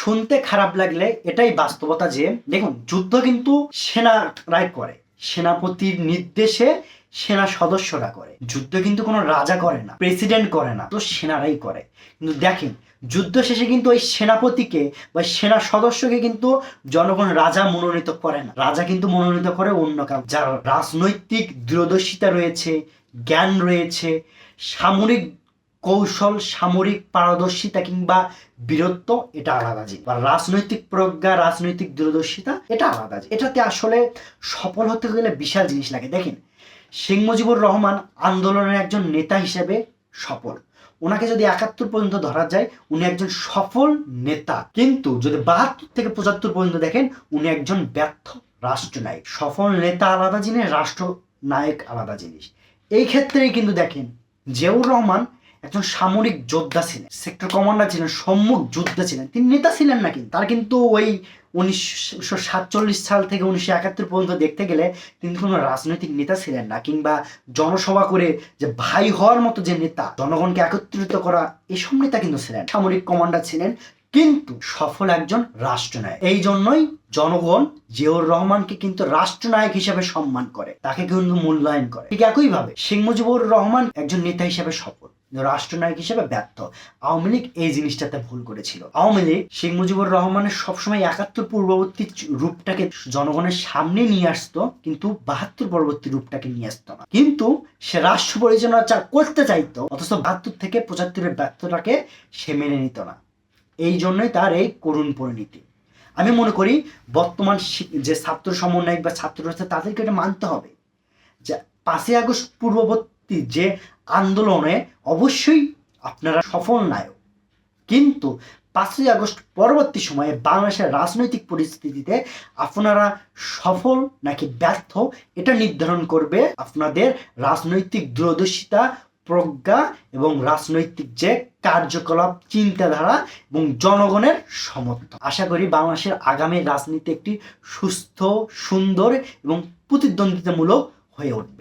শুনতে খারাপ লাগলে এটাই বাস্তবতা যে, দেখুন, যুদ্ধ কিন্তু সেনারাই করে, সেনাপতির নির্দেশে সেনা সদস্যরা করে। যুদ্ধ কিন্তু কোনো রাজা করে না প্রেসিডেন্ট করে না, তো সেনারাই করে। কিন্তু দেখেন, যুদ্ধ শেষে কিন্তু ওই সেনাপতিকে বা সেনা সদস্যকে কিন্তু জনগণ রাজা মনোনীত করে না। রাজা কিন্তু মনোনীত করে অন্য কাউ যার রাজনৈতিক দূরদর্শিতা রয়েছে, জ্ঞান রয়েছে, সামরিক কৌশল, সামরিক পারদর্শিতা কিংবা বীরত্ব, এটা আলাদা জিনিস। বা রাজনৈতিক প্রজ্ঞা, রাজনৈতিক দূরদর্শিতা, এটা আলাদা। এটাতে আসলে সফল হতে গেলে বিশাল জিনিস লাগে। দেখেন, শেখ মুজিবুর রহমান আন্দোলনের একজন নেতা হিসেবে সফল। ওনাকে যদি একাত্তর পর্যন্ত ধরা যায়, উনি একজন সফল নেতা। কিন্তু যদি বাহাত্তর থেকে পঁচাত্তর পর্যন্ত দেখেন, উনি একজন ব্যর্থ রাষ্ট্রনায়ক। সফল নেতা আলাদা জিনিস, রাষ্ট্রনায়ক আলাদা জিনিস। এই ক্ষেত্রেই কিন্তু দেখেন, জিয়াউর রহমান একজন সামরিক যোদ্ধা ছিলেন। সেক্টর কমান্ডার ছিলেন, সম্মুখ যোদ্ধা ছিলেন। তিনি নেতা ছিলেন না কিন্তু। তার কিন্তু ওই উনিশশো সাতচল্লিশ সাল থেকে উনিশশো একাত্তর পর্যন্ত দেখতে গেলে তিনি কোনো রাজনৈতিক নেতা ছিলেন না কিংবা জনসভা করে যে ভাই হওয়ার মতো যে নেতা, জনগণকে একত্রিত করা এসব নেতা কিন্তু ছিলেন। সামরিক কমান্ডার ছিলেন কিন্তু সফল একজন রাষ্ট্রনায়ক। এই জন্যই জনগণ জিয়াউর রহমানকে কিন্তু রাষ্ট্রনায়ক হিসেবে সম্মান করে। তাকে কিন্তু মূল্যায়ন করে। ঠিক একইভাবে শেখ মুজিবুর রহমান একজন নেতা হিসেবে সফল রাষ্ট্রনায়ক হিসেবে ব্যর্থ। আওয়ামী লীগ এই জিনিসটাতে ভুল করেছিল। আওয়ামী লীগ শেখ মুজিবুর রহমানের সবসময় একাত্তর পূর্ববর্তী রূপটাকে জনগণের সামনে নিয়ে আসতো, কিন্তু বাহাত্তর পরবর্তী রূপটাকে নিয়ে আসতো না। কিন্তু সে রাষ্ট্র পরিচালনা চা- করতে চাইতো, অথচ বাহাত্তর থেকে পঁচাত্তরের ব্যর্থটাকে সে মেনে নিত না। এই জন্যই তার এই করুণ পরিণতি। আমি মনে করি, বর্তমান যে ছাত্র সমন্বয়ক বা ছাত্র রয়েছে তাদেরকে এটা মানতে হবে। যে পাঁচই আগস্ট পূর্ববর্তী যে আন্দোলনে অবশ্যই আপনারা সফল নায়ক। কিন্তু পাঁচই আগস্ট পরবর্তী সময়ে বাংলাদেশের রাজনৈতিক পরিস্থিতিতে আপনারা সফল নাকি ব্যর্থ এটা নির্ধারণ করবে আপনাদের রাজনৈতিক দূরদর্শিতা, প্রজ্ঞা এবং রাজনৈতিক যে কার্যকলাপ, চিন্তাধারা এবং জনগণের সমর্থন। আশা করি বাংলাদেশের আগামী রাজনীতি একটি সুস্থ, সুন্দর এবং প্রতিদ্বন্দ্বিতামূলক হয়ে উঠবে।